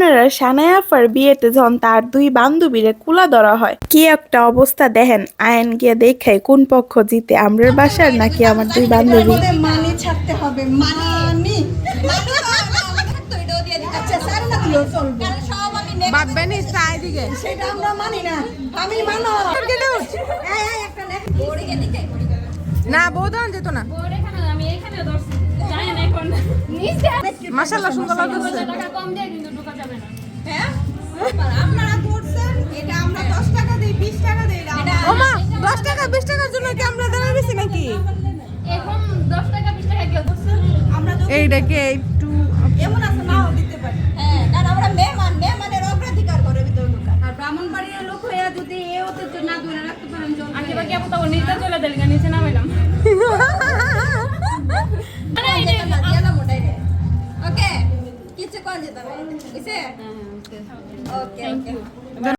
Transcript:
আপনারা সানায়া আফার বিয়েতে যখন তার দুই বান্ধবীরে কুলা ধরা হয় কি একটা অবস্থা দেখেন। আইন গিয়ে দেখাই কোন পক্ষ জিতে আমরার বাসার নাকি আমার দুই বান্ধবী? মানি ছাড়তে হবে মানি। আচ্ছা সেটা আমরা মানি না আমি মানো। না। বৌদান যেত না। মাশাল্লাহ সুন্দর লাগতেছে আপনারা এটা আমরা দশ টাকা দিই বিশ টাকা দিই এটা ও দশ টাকা বিশ টাকার জন্য কি আমরা দাঁড়া নাকি? এখন দশ টাকা বিশ টাকা কেউ ধরছে আমরা এইটাকে একটু এমন আছে নাও দিতে পারি। হ্যাঁ কারণ আমরা মেহমান মেহমানের অগ্রাধিকার করে ভিতরে ঢোকা আর ব্রাহ্মণবাড়ির লোক হইয়া যদি এ হতে না ধরে রাখতে পারেন। আগে বাকি আপু তাও নিচে চলে দিলি নিচে নামাইলাম। যেতে হবে বুঝছে ওকে ওকে